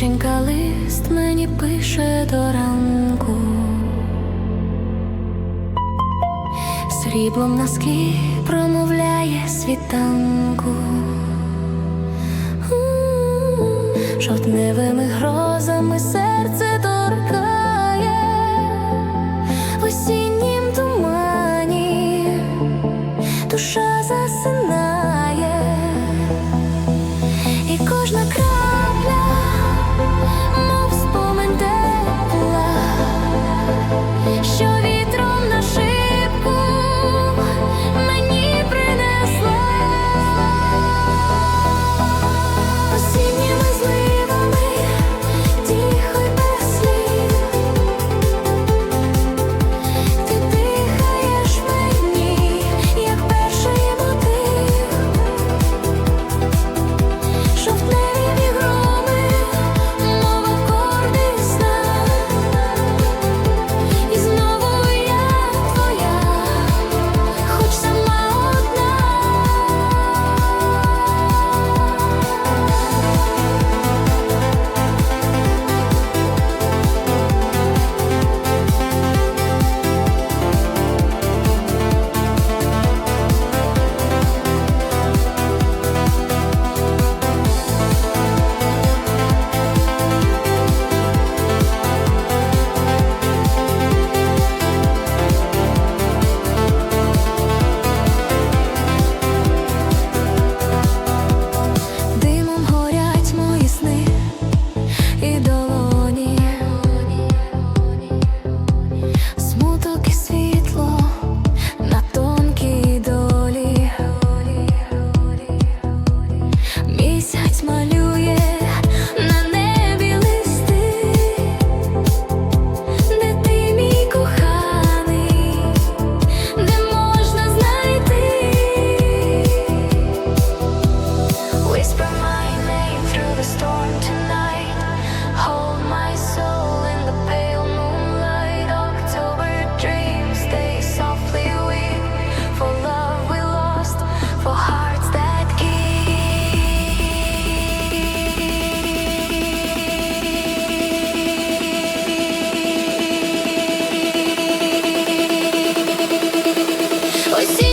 Дівчинка лист мені пише до ранку, сріблом носки промовляє світанку, жовтневими грозами серце торкає. В осіннім тумані, душа засинає, і кожна край. see